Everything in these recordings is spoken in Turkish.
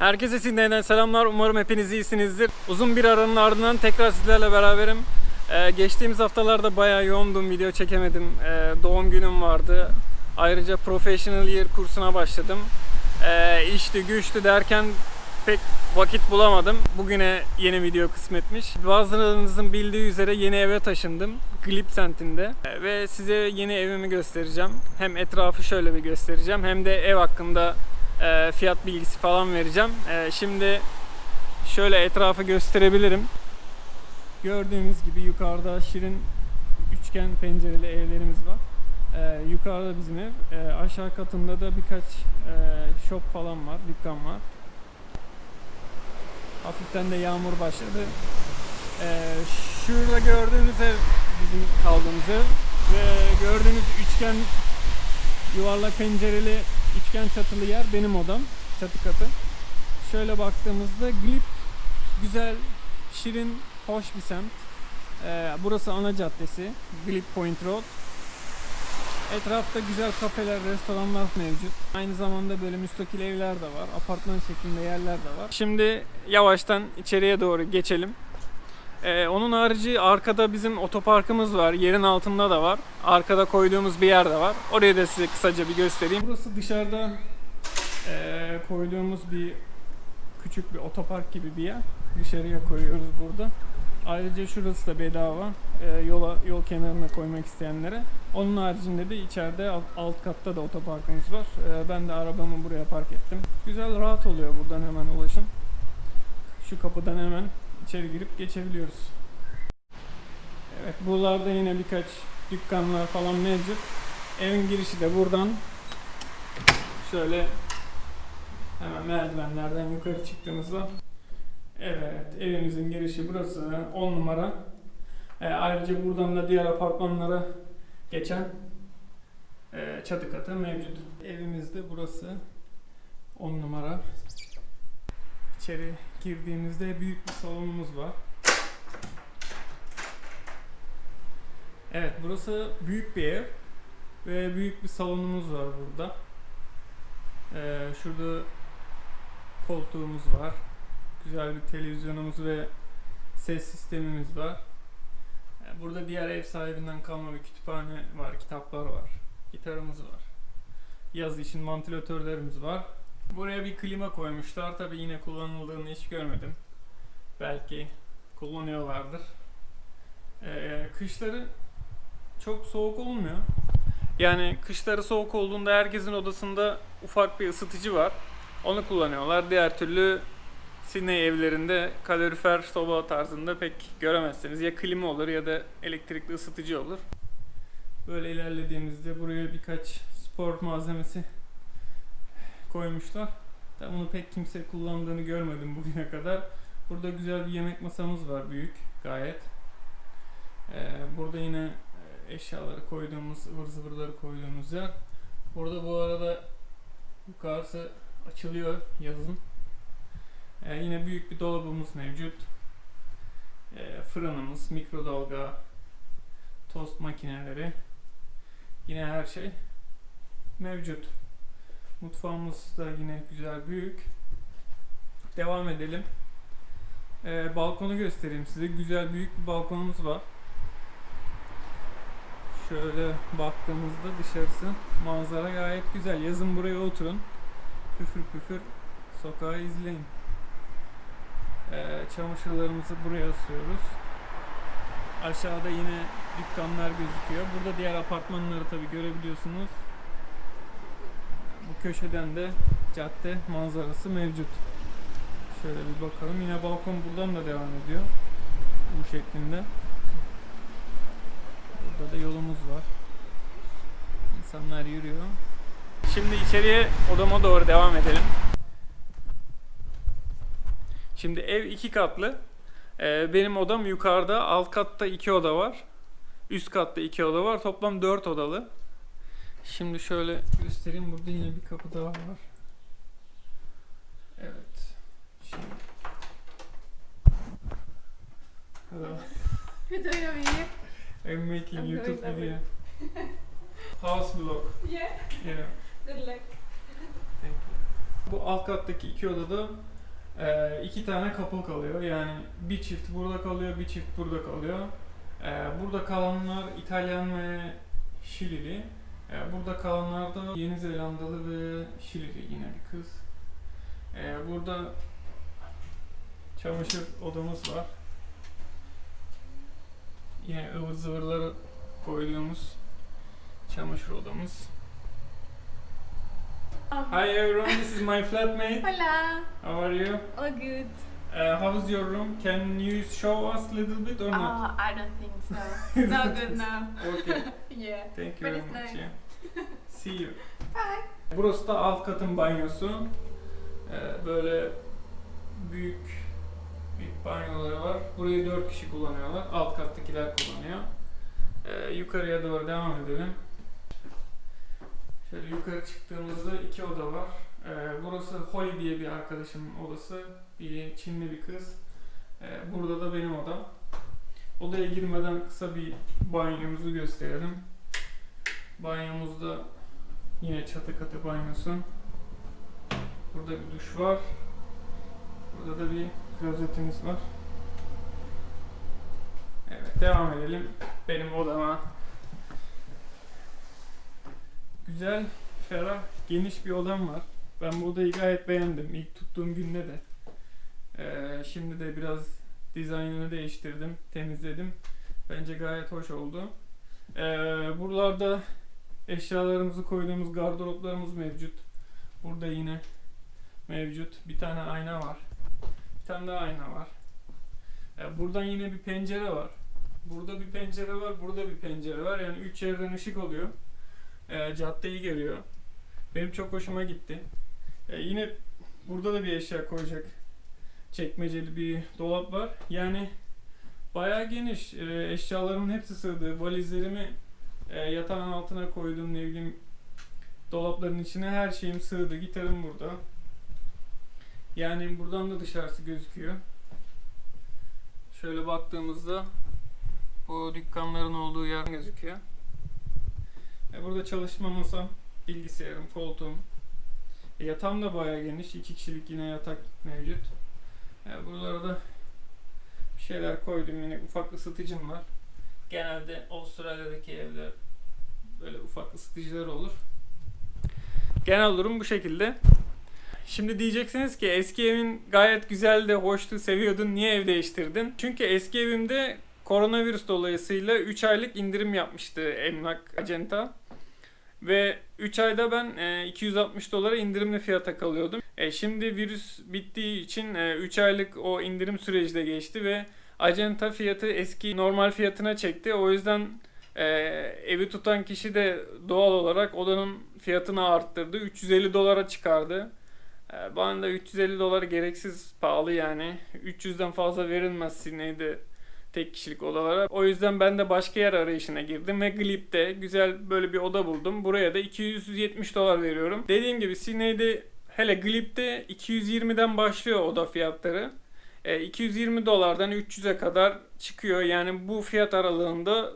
Herkese Sydney'den selamlar. Umarım hepiniz iyisinizdir. Uzun bir aranın ardından tekrar sizlerle beraberim. Ee, geçtiğimiz haftalarda bayağı yoğundum, video çekemedim. Ee, doğum günüm vardı. Ayrıca Professional Year kursuna başladım. Ee, işti güçtü derken pek vakit bulamadım. Bugüne yeni video kısmetmiş. Bazılarınızın bildiği üzere yeni eve taşındım. Glip semtinde. Ee, Ve size yeni evimi göstereceğim. Hem etrafı şöyle bir göstereceğim hem de ev hakkında e, fiyat bilgisi falan vereceğim. E, şimdi şöyle etrafı gösterebilirim. Gördüğünüz gibi yukarıda şirin üçgen pencereli evlerimiz var. E, yukarıda bizim ev. E, aşağı katında da birkaç e, shop falan var, dükkan var. Hafiften de yağmur başladı. E, şurada gördüğünüz ev bizim kaldığımız ev. Ve gördüğünüz üçgen yuvarlak pencereli üçgen çatılı yer benim odam. Çatı katı. Şöyle baktığımızda Glip güzel, şirin, hoş bir semt. Ee, burası ana caddesi. Glip Point Road. Etrafta güzel kafeler, restoranlar mevcut. Aynı zamanda böyle müstakil evler de var. Apartman şeklinde yerler de var. Şimdi yavaştan içeriye doğru geçelim. Ee, onun harici arkada bizim otoparkımız var. Yerin altında da var. Arkada koyduğumuz bir yer de var. Orayı da size kısaca bir göstereyim. Burası dışarıda ee, koyduğumuz bir küçük bir otopark gibi bir yer. Dışarıya koyuyoruz burada. Ayrıca şurası da bedava. Ee, yola yol kenarına koymak isteyenlere. Onun haricinde de içeride alt, alt katta da otoparkımız var. Ee, ben de arabamı buraya park ettim. Güzel rahat oluyor buradan hemen ulaşım. Şu kapıdan hemen içeri girip geçebiliyoruz. Evet buralarda yine birkaç dükkanlar falan mevcut. Evin girişi de buradan şöyle hemen merdivenlerden yukarı çıktığımızda Evet evimizin girişi burası 10 numara. Ee, ayrıca buradan da diğer apartmanlara geçen e, çatı katı mevcut. Evimizde burası 10 numara. İçeri girdiğimizde büyük bir salonumuz var. Evet burası büyük bir ev ve büyük bir salonumuz var burada. Ee, şurada koltuğumuz var. Güzel bir televizyonumuz ve ses sistemimiz var. Ee, Burada diğer ev sahibinden kalma bir kütüphane var, kitaplar var. Gitarımız var. Yaz için vantilatörlerimiz var. Buraya bir klima koymuşlar. Tabi yine kullanıldığını hiç görmedim. Belki kullanıyorlardır. Ee, kışları çok soğuk olmuyor. Yani kışları soğuk olduğunda herkesin odasında ufak bir ısıtıcı var. Onu kullanıyorlar. Diğer türlü Sydney evlerinde kalorifer soba tarzında pek göremezsiniz. Ya klima olur ya da elektrikli ısıtıcı olur. Böyle ilerlediğimizde buraya birkaç spor malzemesi koymuşlar. Da bunu pek kimse kullandığını görmedim bugüne kadar. Burada güzel bir yemek masamız var büyük gayet. Ee, burada yine e, eşyaları koyduğumuz, ıvır zıvırları koyduğumuz yer. Burada bu arada yukarısı açılıyor yazın. Ee, yine büyük bir dolabımız mevcut. Ee, fırınımız, mikrodalga, tost makineleri. Yine her şey mevcut. Mutfağımız da yine güzel büyük. Devam edelim. Ee, balkonu göstereyim size. Güzel büyük bir balkonumuz var. Şöyle baktığımızda dışarısı manzara gayet güzel. Yazın buraya oturun. Püfür püfür sokağı izleyin. Ee, çamaşırlarımızı buraya asıyoruz. Aşağıda yine dükkanlar gözüküyor. Burada diğer apartmanları tabi görebiliyorsunuz. Köşeden de cadde manzarası mevcut. Şöyle bir bakalım. Yine balkon buradan da devam ediyor. Bu şeklinde. Burada da yolumuz var. İnsanlar yürüyor. Şimdi içeriye odama doğru devam edelim. Şimdi ev iki katlı. Ee, benim odam yukarıda. Alt katta iki oda var. Üst katta iki oda var. Toplam dört odalı. Şimdi şöyle göstereyim. Burada yine bir kapı daha var. Evet. Şimdi. Hello. I'm making I'm YouTube video. House vlog. Yeah. Yeah. Good luck. Thank you. Bu alt kattaki iki odada e, iki tane couple kalıyor. Yani bir çift burada kalıyor, bir çift burada kalıyor. E, burada kalanlar İtalyan ve Şilili. E, burada kalanlar da Yeni Zelandalı ve Şilili yine bir kız. E, burada çamaşır odamız var. Yine ıvır zıvırları koyduğumuz çamaşır odamız. Hi everyone, this is my flatmate. Hola. How are you? All good. Uh, how's your room? Can you show us a little bit or not? Oh, I don't think so. It's not good now. Okay, Yeah. thank you But very much. nice. Yeah. See you. Bye. Burası da alt katın banyosu. Ee, böyle büyük büyük banyoları var. Burayı 4 kişi kullanıyorlar. Alt kattakiler kullanıyor. Ee, yukarıya doğru devam edelim. Şöyle yukarı çıktığımızda iki oda var. Ee, burası Holly diye bir arkadaşımın odası. Bir Çinli bir kız. Ee, burada da benim odam. Odaya girmeden kısa bir banyomuzu gösterelim. Banyomuzda Yine çatı katı banyosu. Burada bir duş var. Burada da bir klozetimiz var. Evet devam edelim benim odama. Güzel, ferah, geniş bir odam var. Ben bu odayı gayet beğendim ilk tuttuğum günde de. Ee, şimdi de biraz dizaynını değiştirdim, temizledim. Bence gayet hoş oldu. Ee, buralarda Eşyalarımızı koyduğumuz gardıroplarımız mevcut. Burada yine mevcut. Bir tane ayna var. Bir tane daha ayna var. Ee, buradan yine bir pencere var. Burada bir pencere var, burada bir pencere var. Yani üç yerden ışık oluyor. Ee, caddeyi görüyor. Benim çok hoşuma gitti. Ee, yine burada da bir eşya koyacak çekmeceli bir dolap var. Yani bayağı geniş. Ee, eşyalarımın hepsi sığdı. Valizlerimi e, yatağın altına koydum ne bileyim dolapların içine her şeyim sığdı. Gitarım burada. Yani buradan da dışarısı gözüküyor. Şöyle baktığımızda bu dükkanların olduğu yer gözüküyor. E, burada çalışma masam, bilgisayarım, koltuğum. E, yatağım da bayağı geniş. iki kişilik yine yatak mevcut. E, buralara da bir şeyler koydum. Yine ufak ısıtıcım var. Genelde Avustralya'daki evler böyle ufak ısıtıcılar olur. Genel durum bu şekilde. Şimdi diyeceksiniz ki eski evin gayet güzeldi, hoştu, seviyordun. Niye ev değiştirdin? Çünkü eski evimde koronavirüs dolayısıyla 3 aylık indirim yapmıştı emlak acenta. Ve 3 ayda ben e, 260 dolara indirimli fiyata kalıyordum. E, şimdi virüs bittiği için 3 aylık o indirim süreci de geçti ve acenta fiyatı eski normal fiyatına çekti. O yüzden e, evi tutan kişi de doğal olarak odanın fiyatını arttırdı. 350 dolara çıkardı. E, bana da 350 dolar gereksiz pahalı yani. 300'den fazla verilmez Sydney'de tek kişilik odalara. O yüzden ben de başka yer arayışına girdim ve Glip'te güzel böyle bir oda buldum. Buraya da 270 dolar veriyorum. Dediğim gibi Sydney'de hele Glip'te 220'den başlıyor oda fiyatları. E, 220 dolardan 300'e kadar çıkıyor. Yani bu fiyat aralığında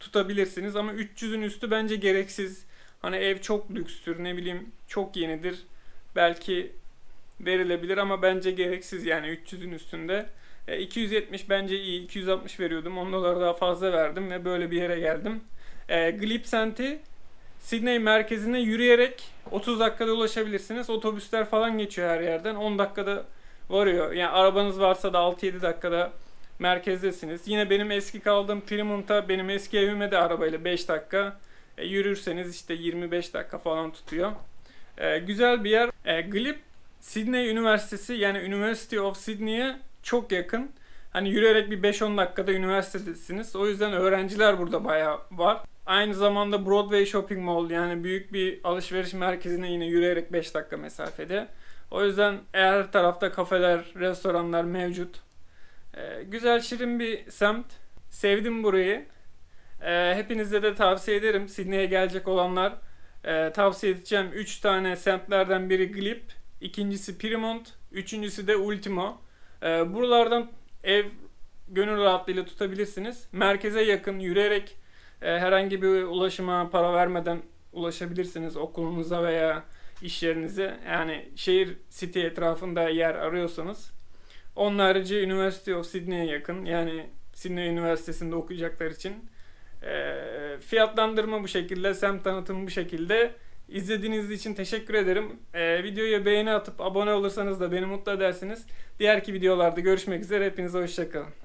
tutabilirsiniz ama 300'ün üstü bence gereksiz. Hani ev çok lükstür ne bileyim çok yenidir. Belki verilebilir ama bence gereksiz yani 300'ün üstünde. E, 270 bence iyi. 260 veriyordum. 10 dolar daha fazla verdim ve böyle bir yere geldim. E, Glipsent'i Sydney merkezine yürüyerek 30 dakikada ulaşabilirsiniz. Otobüsler falan geçiyor her yerden. 10 dakikada varıyor. Yani arabanız varsa da 6-7 dakikada merkezdesiniz. Yine benim eski kaldığım Primont'a benim eski evime de arabayla 5 dakika e, yürürseniz işte 25 dakika falan tutuyor. E, güzel bir yer. E, Glip Sydney Üniversitesi yani University of Sydney'e çok yakın. Hani yürüyerek bir 5-10 dakikada üniversitedesiniz. O yüzden öğrenciler burada bayağı var. Aynı zamanda Broadway Shopping Mall yani büyük bir alışveriş merkezine yine yürüyerek 5 dakika mesafede. O yüzden her tarafta kafeler, restoranlar mevcut. Ee, güzel şirin bir semt. Sevdim burayı. Ee, hepinize de tavsiye ederim. Sydney'e gelecek olanlar e, tavsiye edeceğim 3 tane semtlerden biri Glip, ikincisi Pirimont, üçüncüsü de Ultimo. Ee, buralardan ev gönül rahatlığıyla tutabilirsiniz. Merkeze yakın yürüyerek e, herhangi bir ulaşıma para vermeden ulaşabilirsiniz okulunuza veya iş yerinizi. Yani şehir city etrafında yer arıyorsanız. Onun harici University of Sydney'e yakın. Yani Sydney Üniversitesi'nde okuyacaklar için. Ee, fiyatlandırma bu şekilde, semt tanıtımı bu şekilde. İzlediğiniz için teşekkür ederim. Ee, videoya beğeni atıp abone olursanız da beni mutlu edersiniz. Diğerki videolarda görüşmek üzere. Hepinize hoşçakalın.